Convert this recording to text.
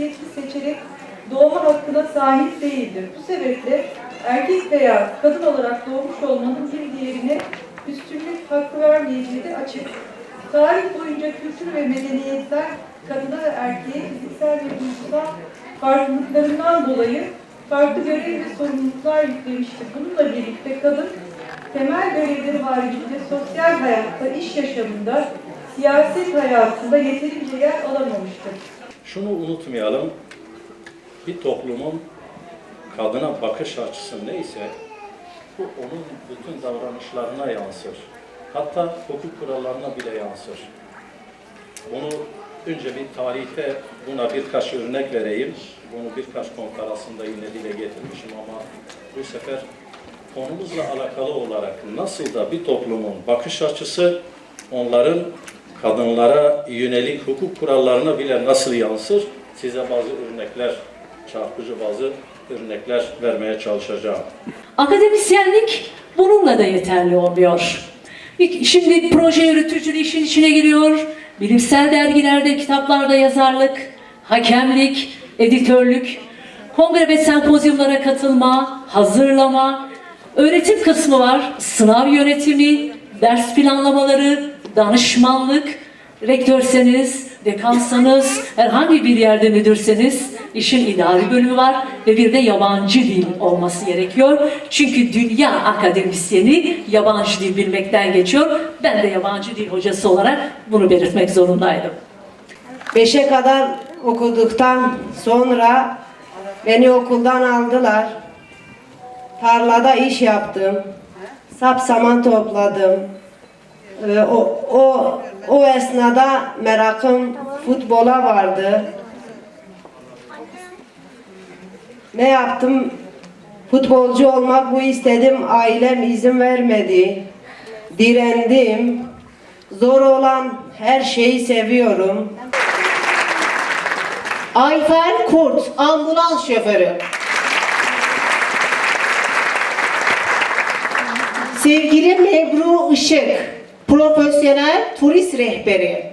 cinsiyetini seçerek doğma hakkına sahip değildir. Bu sebeple erkek veya kadın olarak doğmuş olmanın bir diğerine üstünlük hakkı vermeyeceği de açık. Tarih boyunca kültür ve medeniyetler kadına ve erkeğe fiziksel ve duygusal farklılıklarından dolayı farklı görev ve sorumluluklar yüklemiştir. Bununla birlikte kadın temel görevleri haricinde sosyal hayatta, iş yaşamında, siyaset hayatında yeterince yer alamamıştır. Şunu unutmayalım, bir toplumun kadına bakış açısı neyse, bu onun bütün davranışlarına yansır. Hatta hukuk kurallarına bile yansır. Bunu önce bir tarihte buna birkaç örnek vereyim. Bunu birkaç konferansında yine dile getirmişim ama bu sefer konumuzla alakalı olarak nasıl da bir toplumun bakış açısı onların kadınlara yönelik hukuk kurallarına bile nasıl yansır size bazı örnekler, çarpıcı bazı örnekler vermeye çalışacağım. Akademisyenlik bununla da yeterli olmuyor. Şimdi proje yürütücülüğü işin içine giriyor. Bilimsel dergilerde, kitaplarda yazarlık, hakemlik, editörlük, kongre ve sempozyumlara katılma, hazırlama, öğretim kısmı var, sınav yönetimi, ders planlamaları, danışmanlık, rektörseniz, dekansanız, herhangi bir yerde müdürseniz işin idari bölümü var ve bir de yabancı dil olması gerekiyor. Çünkü dünya akademisyeni yabancı dil bilmekten geçiyor. Ben de yabancı dil hocası olarak bunu belirtmek zorundaydım. Beşe kadar okuduktan sonra beni okuldan aldılar. Tarlada iş yaptım. Sap saman topladım. Ee, o, o, o esnada merakım futbola vardı. Ne yaptım? Futbolcu olmak bu istedim. Ailem izin vermedi. Direndim. Zor olan her şeyi seviyorum. Ayfer Kurt, ambulans şoförü. Sevgili Mebru Işık, profesyonel turist rehberi.